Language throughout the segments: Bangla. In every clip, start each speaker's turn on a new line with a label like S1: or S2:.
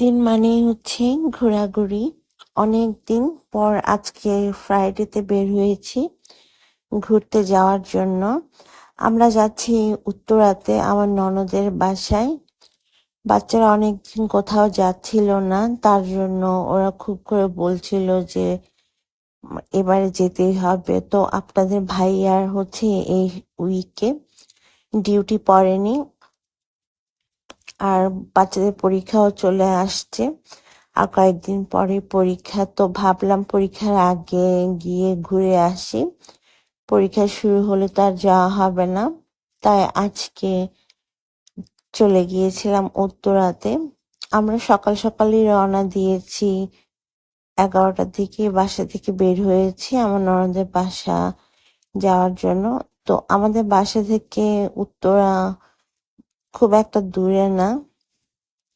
S1: দিন মানেই হচ্ছে ঘোরাঘুরি। অনেক দিন পর আজকে ফ্রাইডেতে বের হয়েছি ঘুরতে যাওয়ার জন্য। আমরা যাচ্ছি উত্তরাতে আমার ননদের বাসায়। বাচ্চারা অনেকদিন কোথাও যাচ্ছিল না, তার জন্য ওরা খুব করে বলছিল যে, এবারে যেতেই হবে। তো আপনাদের ভাইয়ার হচ্ছে এই উইকে ডিউটি পড়েনি। আর বাচ্চাদের পরীক্ষাও চলে আসছে। আর কয়েকদিন পরে পরীক্ষা, তো ভাবলাম পরীক্ষার আগে গিয়ে ঘুরে আসি। পরীক্ষা শুরু হলে তো আর যাওয়া হবে না। তাই আজকে চলে গিয়েছিলাম উত্তরাতে। আমরা সকাল সকালই রওনা দিয়েছি। এগারোটার দিকে বাসা থেকে বের হয়েছি আমার ননদের বাসা যাওয়ার জন্য। তো আমাদের বাসা থেকে উত্তরা খুব একটা দূরে না।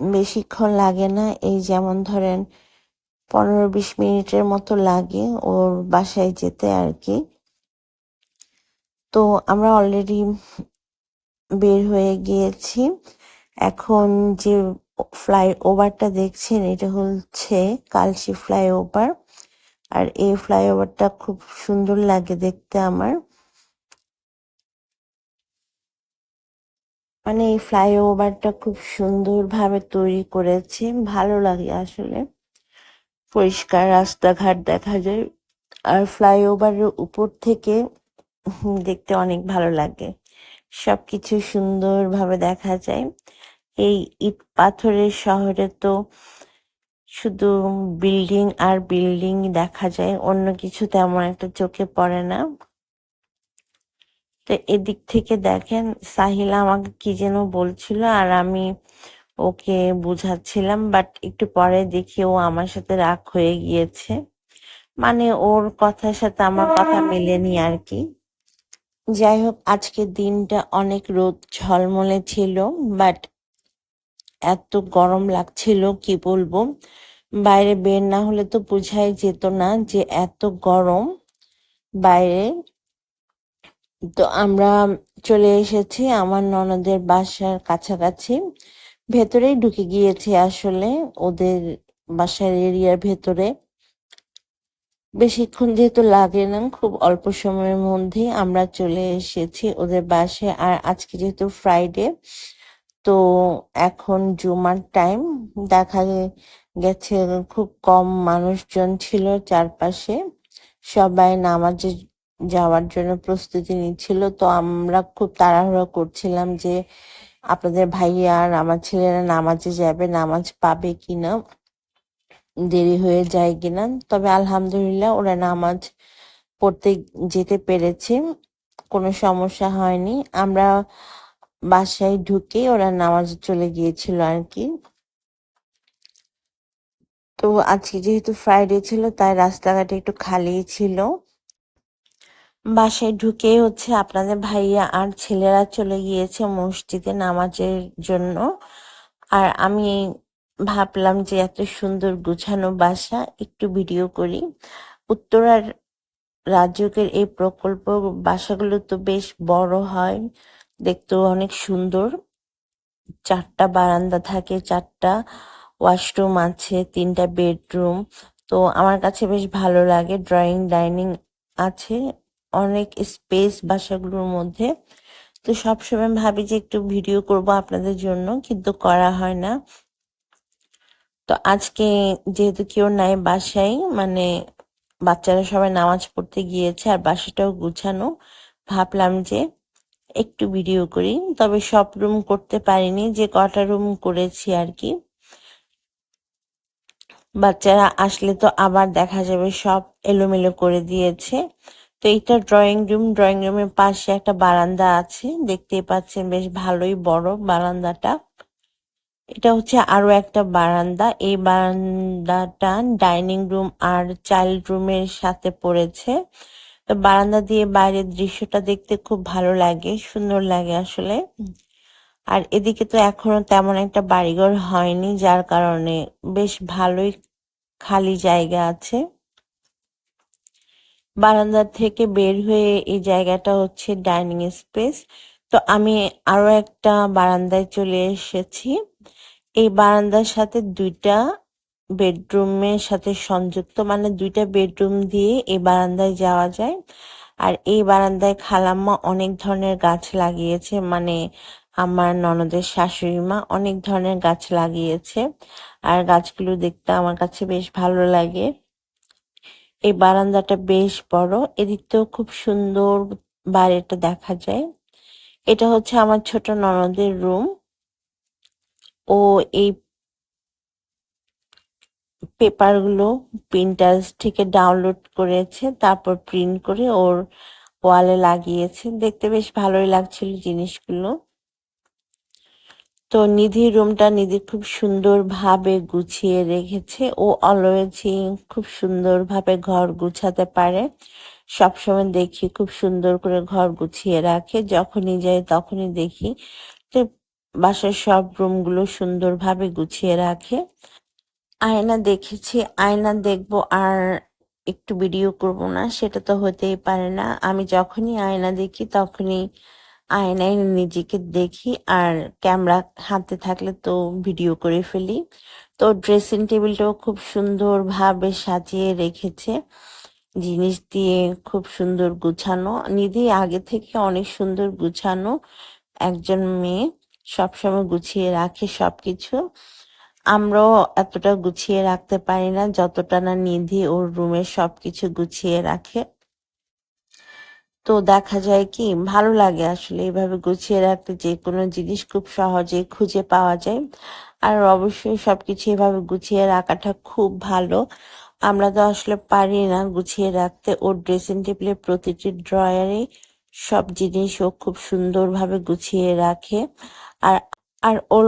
S1: বেশিক্ষণ লাগে না। এই যেমন ধরেন পনেরো বিশ মিনিটের মতো লাগে ওর বাসায় যেতে আর কি তো আমরা অলরেডি বের হয়ে গিয়েছি। এখন যে ফ্লাই ওভারটা দেখছেন, এটা হচ্ছে কালশি ফ্লাইওভার আর এই ফ্লাইওভারটা খুব সুন্দর লাগে দেখতে আমার। মানে এই ফ্লাইওভারটা খুব সুন্দরভাবে তৈরি করেছে। ভালো লাগে আসলে। পরিষ্কার রাস্তাঘাট দেখা যায়। আর ফ্লাইওভারের উপর থেকে দেখতে অনেক ভালো লাগে। সব সবকিছু সুন্দরভাবে দেখা যায়। এই ইট পাথরের শহরে তো শুধু বিল্ডিং আর বিল্ডিং দেখা যায়। অন্য কিছু তেমন একটা চোখে পড়ে না। তো এদিক থেকে দেখেন সাহিলা আমাকে কি যেন বলছিল আর আমি ওকে বুঝাচ্ছিলাম, বাট একটু পরে দেখি ও আমার সাথে রাগ হয়ে গিয়েছে। মানে ওর কথার সাথে আমার কথা মেলেনি আর কি। যাই হোক, আজকের দিনটা অনেক রোদ ঝলমলে ছিল, বাট এত গরম লাগছিল, কি বলব? বাইরে বের না হলে তো বোঝাই যেত না যে এত গরম। বাইরে তো আমরা চলে এসেছি আমার ননদের বাসার কাছাকাছি। ভেতরেই ঢুকে গিয়েছি আসলে ওদের বাসার এরিয়ার ভেতরে। বেশিক্ষণ যেহেতু লাগে না, খুব অল্প সময়ের মধ্যেই আমরা চলে এসেছি ওদের বাসায়। আর আজকে যেহেতু ফ্রাইডে তো এখন জুমার টাইম দেখা গেছে খুব কম মানুষজন ছিল চারপাশে। সবাই নামাজে যাওয়ার জন্য প্রস্তুতি নিচ্ছিল। তো আমরা খুব তাড়াহুড়ো করছিলাম যে, আপনাদের ভাইয়া আর আমার ছেলেরা নামাজে যাবে, নামাজ পাবে কিনা, দেরি হয়ে যায় কিনা। তবে আলহামদুলিল্লাহ ওরা নামাজ পড়তে যেতে পেরেছে, কোনো সমস্যা হয়নি। আমরা বাসায় ঢুকে ওরা নামাজ চলে গিয়েছিল আর কি। তো আজকে যেহেতু ফ্রাইডে ছিল, তাই রাস্তাঘাটে একটু খালি ছিল। বাসায় ঢুকে হচ্ছে আপনাদের ভাইয়া আর ছেলেরা চলে গিয়েছে মসজিদে নামাজের জন্য। আর আমি ভাবলাম যে এত সুন্দর গুছানো বাসা, একটু ভিডিও করি। উত্তরার রাজ্যকের এই প্রকল্প বাসাগুলো তো বেশ বড় হয়, দেখতেও অনেক সুন্দর। চারটা বারান্দা থাকে, চারটা ওয়াশরুম আছে, তিনটা বেডরুম। তো আমার কাছে বেশ ভালো লাগে, ড্রয়িং, ডাইনিং আছে। অনেক স্পেস বাসাগুলোর মধ্যে। তো সবসময় ভাবি যে একটু ভিডিও করব আপনাদের জন্য, কিন্তু করা হয় না। তো আজকে যেহেতু কেউ নাই বাসায় মানে বাচ্চারা সবাই নামাজ পড়তে গিয়েছে আর বাসাটাও গুছানো, ভাবলাম যে একটু ভিডিও করি। তবে সব রুম করতে পারিনি, যে কটা রুম করেছি আর কি। বাচ্চারা আসলে তো আবার দেখা যাবে, সব এলোমেলো করে দিয়েছে। তো এইটা ড্রয়িং রুম ড্রয়িং রুমের পাশে একটা বারান্দা আছে, দেখতেই পাচ্ছেন বেশ ভালোই বড় বারান্দাটা। এটা হচ্ছে আরও একটা বারান্দা, এই বারান্দাটা ডাইনিং রুম আর চাইল্ড রুমের সাথে পড়েছে। তো বারান্দা দিয়ে বাইরের দৃশ্যটা দেখতে খুব ভালো লাগে, সুন্দর লাগে আসলে। আর এদিকে তো এখনও তেমন একটা বাড়িঘর হয়নি, যার কারণে বেশ ভালোই খালি জায়গা আছে। বারান্দা থেকে বের হয়ে এই জায়গাটা হচ্ছে ডাইনিং স্পেস। তো আমি আরও একটা বারান্দায় চলে এসেছি। এই বারান্দার সাথে দুইটা বেডরুমের সাথে সংযুক্ত মানে দুইটা বেডরুম দিয়ে এই বারান্দায় যাওয়া যায়। আর এই বারান্দায় খালাম্মা অনেক ধরনের গাছ লাগিয়েছে মানে আমার ননদের শাশুড়ি মা অনেক ধরনের গাছ লাগিয়েছে। আর গাছগুলো দেখতে আমার কাছে বেশ ভালো লাগে। এই বারান্দাটা বেশ বড়। এদিক এদিকতেও খুব সুন্দর বাইরেটা দেখা যায়। এটা হচ্ছে আমার ছোট ননদের রুম। ও এই পেপারগুলো প্রিন্টার্স থেকে ডাউনলোড করেছে, তারপর প্রিন্ট করে ওর ওয়ালে লাগিয়েছে। দেখতে বেশ ভালোই লাগছিল জিনিসগুলো। তো নিধির রুমটা নিধি খুব সুন্দরভাবে গুছিয়ে রেখেছে। ও অলওয়েজই খুব সুন্দরভাবে ঘর গুছাতে পারে। সবসময় দেখি খুব সুন্দর করে ঘর গুছিয়ে রাখে। যখনই যাই তখনই দেখি যে বাসার সব রুমগুলো সুন্দরভাবে গুছিয়ে রাখে। আয়না দেখেছি, আয়না দেখব আর একটু ভিডিও করব না, সেটা তো হতেই পারে না। আমি যখনই আয়না দেখি তখনই আয়নায় নিজেকে দেখি আর ক্যামেরা হাতে থাকলে তো ভিডিও করে ফেলি। তো ড্রেসিং টেবিলটাও খুব সুন্দরভাবে সাজিয়ে রেখেছে। জিনিস দিয়ে খুব সুন্দর গুছানো। নিধি, আগে থেকে অনেক সুন্দর গুছানো। একজন মেয়ে সবসময় গুছিয়ে রাখে সবকিছু। আমরাও এতটা গুছিয়ে রাখতে পারি না, যতটা না নিধি ওর রুমে সবকিছু গুছিয়ে রাখে। তো দেখা যায় কি, ভালো লাগে আসলে এইভাবে গুছিয়ে রাখতে যে কোনো জিনিস খুব সহজে খুঁজে পাওয়া যায়। আর অবশ্যই সবকিছু এভাবে গুছিয়ে রাখাটা খুব ভালো। আমরা তো আসলে পারি না গুছিয়ে রাখতে। ওর ড্রেসিং টেবিলের প্রতিটি ড্রয়ারে সব জিনিস ও খুব সুন্দরভাবে গুছিয়ে রাখে। আর আর ওর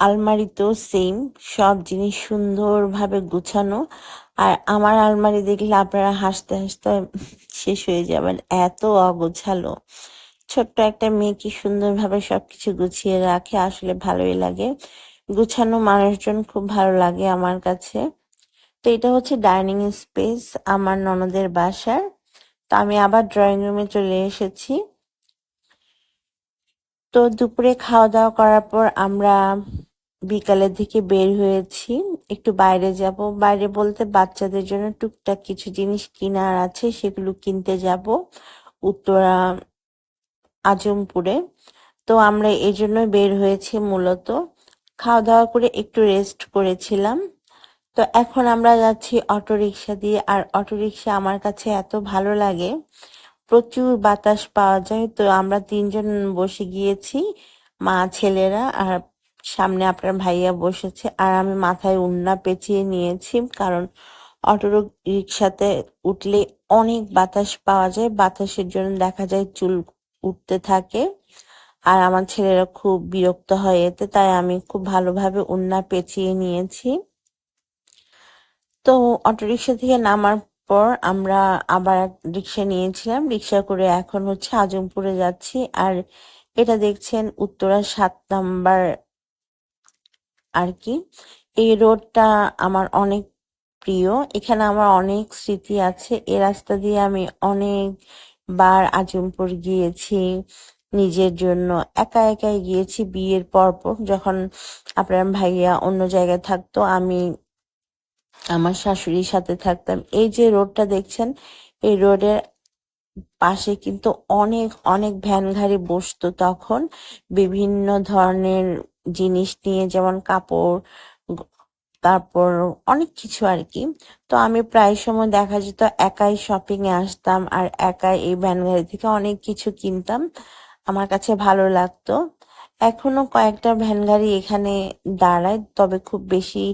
S1: আলমারিতেও সেম সব জিনিস সুন্দরভাবে গুছানো। আর আমার আলমারি দেখলে আপনারা হাসতে হাসতে শেষ হয়ে যাবেন। এত অগোছালো। ছোট্ট একটা মেয়ে কি সুন্দরভাবে সবকিছু গুছিয়ে রাখে, আসলে ভালোই লাগে। গুছানো মানুষজন খুব ভালো লাগে আমার কাছে। তো এটা হচ্ছে ডাইনিং স্পেস আমার ননদের বাসার। তো আমি আবার ড্রয়িং রুমে চলে এসেছি। তো দুপুরে খাওয়া দাওয়া করার পর আমরা বিকালের দিকে বের হয়েছি। একটু বাইরে যাব। বাইরে বলতে বাচ্চাদের জন্য টুকটাক কিছু জিনিস কেনার আছে, সেগুলো কিনতে যাব উত্তরা, আজমপুরে। তো আমরা এই জন্য বের হয়েছি মূলত। খাওয়া দাওয়া করে একটু রেস্ট করেছিলাম। তো এখন আমরা যাচ্ছি অটো রিক্সা দিয়ে। আর অটো রিক্সা আমার কাছে এত ভালো লাগে। প্রচুর বাতাস পাওয়া যায়। তো আমরা তিনজন বসে গিয়েছি, মা, ছেলেরা আর সামনে আপনার ভাইয়া বসেছে আর আমি মাথায় উন্না পেঁচিয়ে নিয়েছি, কারণ অটো রিক্সাতে উঠলে অনেক বাতাস পাওয়া যায়, বাতাসের জন্য দেখা যায় চুল উঠতে থাকে আর আমার ছেলেরা খুব বিরক্ত হয় এতে, তাই আমি খুব ভালোভাবে উন্না পেঁচিয়ে নিয়েছি। তো অটোরিকশা থেকে নামার পর আমরা আবার রিক্সা নিয়েছিলাম, রিক্সা করে এখন হচ্ছে আজমপুরে যাচ্ছি আর এটা দেখছেন উত্তরা সাত নাম্বার আর কি এই রোডটা আমার অনেক প্রিয়। এখানে আমার অনেক স্মৃতি আছে। এ রাস্তা দিয়ে আমি অনেকবার আজমপুর গিয়েছি। নিজের জন্য একা একাই গিয়েছি বিয়ের পরপর যখন আপনার ভাইয়া অন্য জায়গায় থাকতো, আমি আমার শাশুড়ির সাথে থাকতাম। এই যে রোডটা দেখছেন, এই রোডের পাশে কিন্তু অনেক অনেক ভ্যান গাড়ি বসতো তখন। বিভিন্ন ধরনের জিনিস নিয়ে, যেমন কাপড়, তারপর অনেক কিছু আর কি। তো আমি প্রায় সময় দেখা যেত একাই শপিং এ আসতাম আর একাই এই ভ্যান গাড়ি থেকে অনেক কিছু কিনতাম। আমার কাছে ভালো লাগতো। এখনও কয়েকটা ভ্যান গাড়ি এখানে দাঁড়ায়, তবে খুব বেশি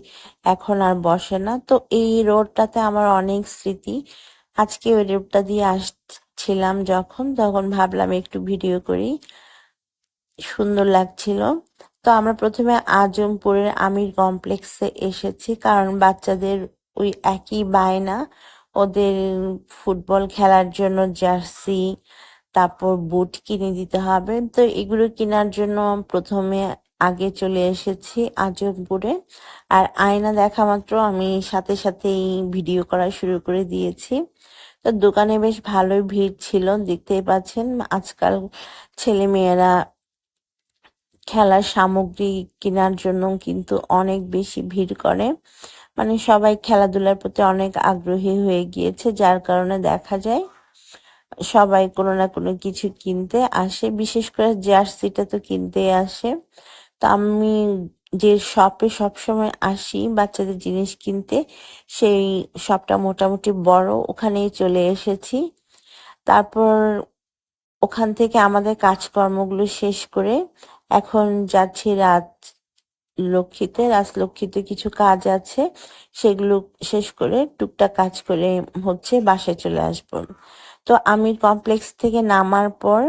S1: এখন আর বসে না। তো এই রোডটাতে আমার অনেক স্মৃতি। আজকে ওই রোডটা দিয়ে আসছিলাম যখন, তখন ভাবলাম একটু ভিডিও করি। সুন্দর লাগছিল। তো আমরা প্রথমে আজমপুরের আমির কমপ্লেক্সে এসেছি, কারণ বাচ্চাদের ওই একই বায়না। ওদের ফুটবল খেলার জন্য জার্সি, তারপর বুট কিনে দিতে হবে। তো এগুলো কেনার জন্য প্রথমে আগে চলে এসেছি আজমপুরে। আর আয়না দেখা মাত্র, আমি সাথে সাথেই ভিডিও করা শুরু করে দিয়েছি। তো দোকানে বেশ ভালোই ভিড় ছিল, দেখতেই পাচ্ছেন। আজকাল ছেলে মেয়েরা খেলার সামগ্রী কেনার জন্য কিন্তু অনেক বেশি ভিড় করে। মানে সবাই খেলাধুলার প্রতি অনেক আগ্রহী হয়ে গিয়েছে, যার কারণে দেখা যায় সবাই কোনো না কোনো কিছু কিনতে আসে। বিশেষ করে জার্সিটা তো কিনতেই আসে। তো আমি যে শপে সবসময় আসি বাচ্চাদের জিনিস কিনতে, সেই শপটা মোটামুটি বড়, ওখানেই চলে এসেছি। তারপর ওখান থেকে আমাদের কাজকর্মগুলো শেষ করে এখন যাচ্ছি রাত লক্ষ্মীতে রাজলক্ষ্মীতে কিছু কাজ আছে, সেগুলো শেষ করে টুকটাক কাজ করে হচ্ছে বাসায় চলে আসব। তো আমি কমপ্লেক্স থেকে নামার পর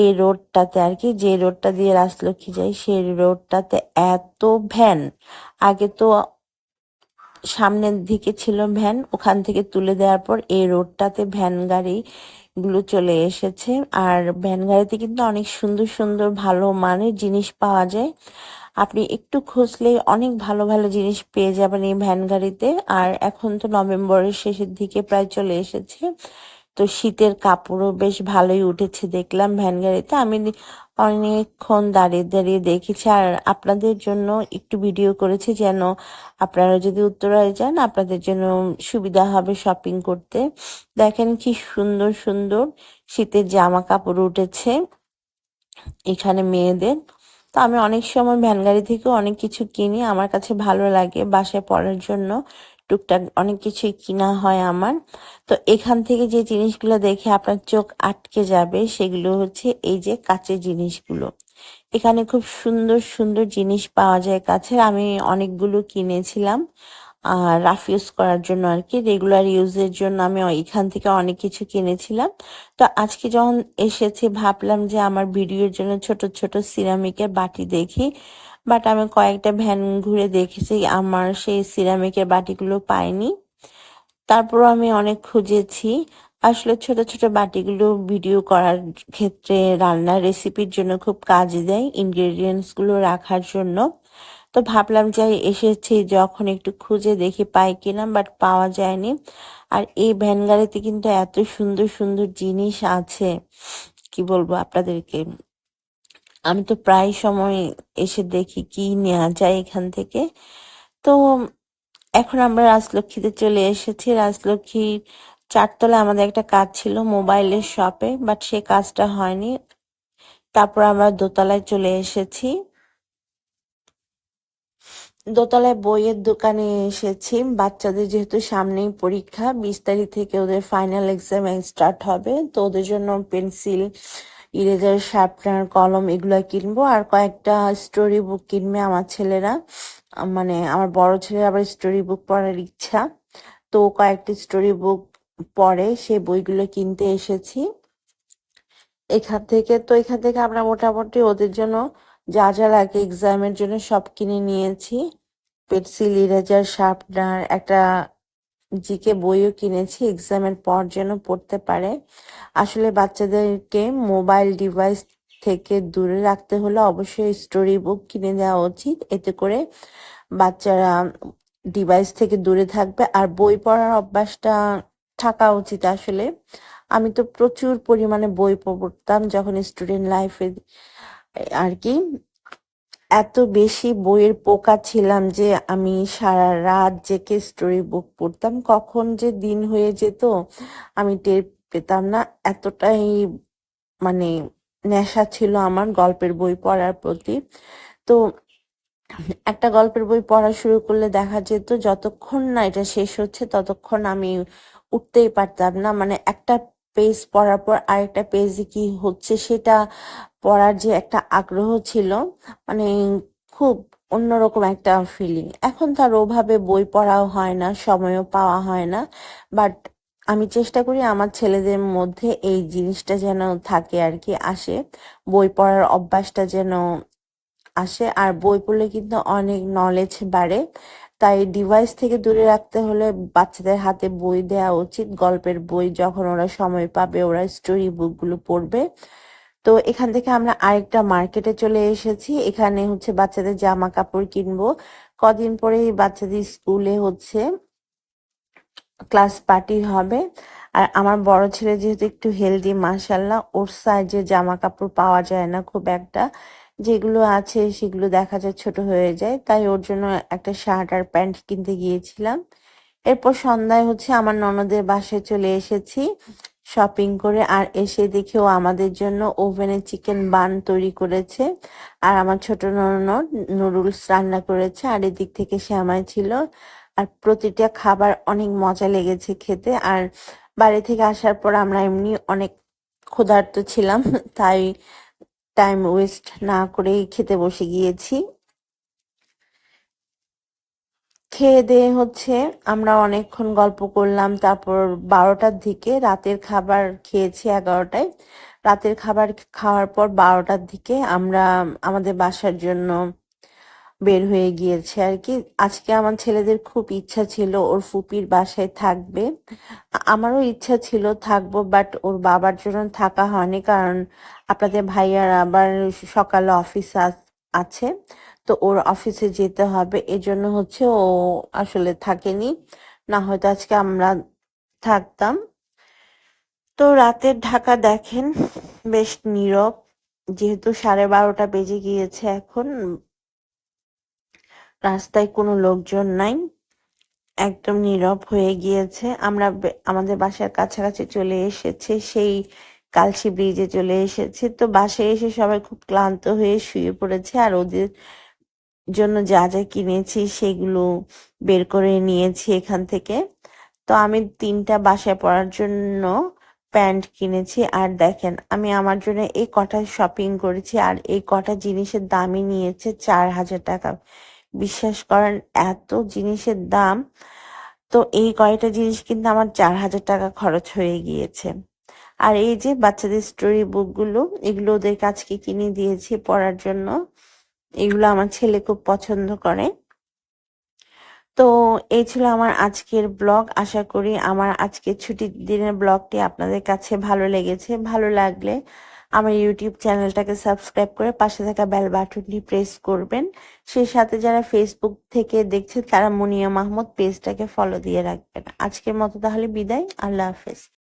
S1: এই রোডটাতে আর কি, যে রোডটা দিয়ে রাজলক্ষ্মী যাই, সেই রোডটাতে এত ভ্যান আগে তো সামনের দিকে ছিল ভ্যান, ওখান থেকে তুলে দেওয়ার পর এই রোডটাতে ভ্যান গাড়ি গুলো চলে এসেছে। আর ভ্যান গাড়িতে কিন্তু অনেক সুন্দর সুন্দর ভালো মানের জিনিস পাওয়া যায়। আপনি একটু খুঁজলে অনেক ভালো ভালো জিনিস পেয়ে যাবেন এই ভ্যান গাড়িতে। আর এখন তো নভেম্বরের শেষের দিকে প্রায় চলে এসেছে। তো শীতের কাপড়ও বেশ ভালোই উঠেছে দেখলাম ভ্যান গাড়িতে। আমি অনেকক্ষণ দাঁড়িয়ে দাঁড়িয়ে দেখেছি। আর আপনাদের জন্য একটু ভিডিও করেছি যেন আপনারা যদি উত্তরায় যান, আপনাদের জন্য সুবিধা হবে শপিং করতে। দেখেন কি সুন্দর সুন্দর শীতের জামা কাপড় উঠেছে এখানে মেয়েদের। তো আমি অনেক সময় ভ্যান গাড়ি থেকে অনেক কিছু কিনি, আমার কাছে ভালো লাগে বাসায় পড়ার জন্য। টুকটাক অনেক কিছুই কিনা হয় আমার। তো এখান থেকে যে জিনিসগুলো দেখে আপনার চোখ আটকে যাবে, সেগুলো হচ্ছে এই যে কাচের জিনিসগুলো। এখানে খুব সুন্দর সুন্দর জিনিস পাওয়া যায় কাছের। আমি অনেকগুলো কিনেছিলাম আর রাফ ইউজ করার জন্য আর কি রেগুলার ইউজের জন্য আমি এখান থেকে অনেক কিছু কিনেছিলাম। তো আজকে যখন এসেছি, ভাবলাম যে আমার ভিডিওর জন্য ছোট ছোট সিরামিকের বাটি দেখি। বাট আমি কয়েকটা ভ্যান ঘুরে দেখেছি। আমার সেই সিরামিকের বাটিগুলো পাইনি। তারপর আমি অনেক খুঁজেছি। আসলে ছোট ছোট বাটিগুলো ভিডিও করার ক্ষেত্রে রান্নার রেসিপির জন্য খুব কাজে দেয় ইনগ্রেডিয়েন্টসগুলো রাখার জন্য। তো ভাবলাম যে এসেছি যখন একটু খুঁজে দেখি পাই কিনা বাট পাওয়া যায়নি। আর এই ভ্যান গাড়িতে কিন্তু এত সুন্দর সুন্দর জিনিস আছে। কি বলব আপনাদেরকে? আমি তো প্রায় সময় এসে দেখি কি নেওয়া যায় এখান থেকে। তো এখন আমরা রাজলক্ষ্মীতে চলে এসেছি। রাজলক্ষ্মীর চারতলায় আমাদের একটা কাজ ছিল মোবাইলের শপে, বাট সে কাজটা হয়নি। তারপর আমরা দোতলায় চলে এসেছি। দোতলায় বইয়ের দোকানে এসেছি। বাচ্চাদের যেহেতু সামনেই পরীক্ষা, বিশ তারিখ থেকে ওদের ফাইনাল এক্সাম স্টার্ট হবে। তো ওদের জন্য পেন্সিল ইরেজার শার্পনার কলম এগুলো কিনবো। আর কয়েকটা স্টোরি বুক কিনবে আমার ছেলেরা। মানে আমার বড় ছেলের আবার স্টোরি বুক পড়ার ইচ্ছা। তো কয়েকটি স্টোরি বুক পড়ে, সে বইগুলো কিনতে এসেছি। এখান থেকে, তো এখান থেকে আমরা মোটামুটি ওদের জন্য যা যা লাগে এক্সামের জন্য সব কিনে নিয়েছি। পেন্সিল ইরেজার শার্পনার একটা জিকে বইও কিনেছি, এক্সামের পর যেন পড়তে পারে। আসলে বাচ্চাদেরকে মোবাইল ডিভাইস থেকে দূরে রাখতে হলে অবশ্যই স্টোরি বুক কিনে দেওয়া উচিত। এতে করে বাচ্চারা ডিভাইস থেকে দূরে থাকবে আর বই পড়ার অভ্যাসটা থাকা উচিত আসলে। আমি তো প্রচুর পরিমাণে বই পড়তাম যখন স্টুডেন্ট লাইফে আর কি। এত বেশি বইয়ের পোকা ছিলাম যে আমি সারা রাত জেকে স্টোরি বুক পড়তাম। কখন যে দিন হয়ে যেত, আমি টের পেতাম না। এতটাই মানে নেশা ছিল আমার গল্পের বই পড়ার প্রতি। তো একটা গল্পের বই পড়া শুরু করলে দেখা যেত, যতক্ষণ না এটা শেষ হচ্ছে, ততক্ষণ আমি উঠতেই পারতাম না। মানে একটা পেজ পড়ার পর আরেকটা পেজে কি হচ্ছে, সেটা পড়ার যে একটা আগ্রহ ছিল মানে খুব অন্যরকম একটা ফিলিং এখন তার ওভাবে বই পড়াও হয় না, সময়ও পাওয়া হয় না বাট আমি চেষ্টা করি আমার ছেলেদের মধ্যে এই জিনিসটা যেন থাকে আর কি, আসে। বই পড়ার অভ্যাসটা যেন আসে, আর বই পড়লে কিন্তু অনেক নলেজ বাড়ে। তাই ডিভাইস থেকে দূরে রাখতে হলে বাচ্চাদের হাতে বই দেওয়া উচিত। গল্পের বই যখন ওরা সময় পাবে, ওরা স্টোরি বুকগুলো পড়বে। তো এখান থেকে আমরা আরেকটা মার্কেটে চলে এসেছি। এখানে হচ্ছে বাচ্চাদের জামা কাপড় কিনবো। কদিন পরেই বাচ্চাদের স্কুলে হচ্ছে ক্লাস পার্টি হবে। আর আমার বড় ছেলে যেহেতু একটু হেলদি মাসাল্লাহ ওর সাইজে জামা কাপড় পাওয়া যায় না খুব একটা। যেগুলো আছে সেগুলো দেখা যায় ছোট হয়ে যায়। তাই ওর জন্য একটা শার্ট আর প্যান্ট কিনতে গিয়েছিলাম। এরপর সন্ধ্যায় হচ্ছে আমার ননদের বাসায় চলে এসেছি। শপিং করে, আর এসে দেখি ও আমাদের জন্য ওভেনে চিকেন বান তৈরি করেছে। আর আমার ছোট ননদ নুডলস রান্না করেছে, আর এদিক থেকে শ্যামাই ছিল। আর প্রতিটা খাবার অনেক মজা লেগেছে খেতে। আর বাড়ি থেকে আসার পর আমরা এমনি অনেক ক্ষুধার্ত ছিলাম, তাই টাইম ওয়েস্ট না করেই খেতে বসে গিয়েছি। খেয়ে দেয়ে হচ্ছে আমরা অনেকক্ষণ গল্প করলাম, তারপর বারোটার দিকে রাতের খাবার খেয়েছি এগারোটায়। রাতের খাবার খাওয়ার পর বারোটার দিকে আমরা আমাদের বাসার জন্য বের হয়ে গিয়েছে আর কি। আজকে আমার ছেলেদের খুব ইচ্ছা ছিল ওর ফুপির বাসায় থাকবে। আমারও ইচ্ছা ছিল থাকব বাট ওর বাবার জন্য থাকা হয়নি, কারণ আপনাদের ভাইয়ার আবার সকালে অফিস আছে। তো ওর অফিসে যেতে হবে। এজন্য হচ্ছে ও আসলে থাকেনি। না হয়তো আজকে আমরা থাকতাম। তো রাতের ঢাকা দেখেন, বেশ নীরব। যেহেতু সাড়ে বারোটা বেজে গিয়েছে এখন, রাস্তায় কোনো লোকজন নাই। একদম নীরব হয়ে গিয়েছে। আমরা আমাদের বাসার কাছাকাছি চলে এসেছে, সেই কালশি ব্রিজে চলে এসেছে। তো বাসায় এসে সবাই খুব ক্লান্ত হয়ে শুয়ে পড়েছে আর ওদের জন্য যা যা কিনেছি সেগুলো বের করে নিয়েছি এখান থেকে। তো আমি তিনটা বাসায় পরার জন্য প্যান্ট কিনেছি। আর দেখেন, আমি আমার জন্য এই কটা শপিং করেছি আর এই কটা জিনিসের দামই নিয়েছে চার হাজার টাকা। বিশ্বাস করেন, এত জিনিসের দাম। তো এই কয়টা জিনিস কিন্তু আমার চার হাজার টাকা খরচ হয়ে গিয়েছে। আর এই যে বাচ্চাদের স্টোরি বুকগুলো এগুলো ওদের কাছকে কিনে দিয়েছি পড়ার জন্য। এগুলো আমার ছেলে খুব পছন্দ করে। তো এই ছিল আমার আজকের ব্লগ। আশা করি আমার আজকের ছুটির দিনের ব্লগটি আপনাদের কাছে ভালো লেগেছে। ভালো লাগলে আমার ইউটিউব চ্যানেলটাকে সাবস্ক্রাইব করে পাশে থাকা বেল বাটনটি প্রেস করবেন। সেই সাথে যারা ফেসবুক থেকে দেখছেন, তারা মুনিয়া মাহমুদ পেজটাকে ফলো দিয়ে রাখবেন। আজকের মতো তাহলে বিদায়। আল্লাহ হাফেজ।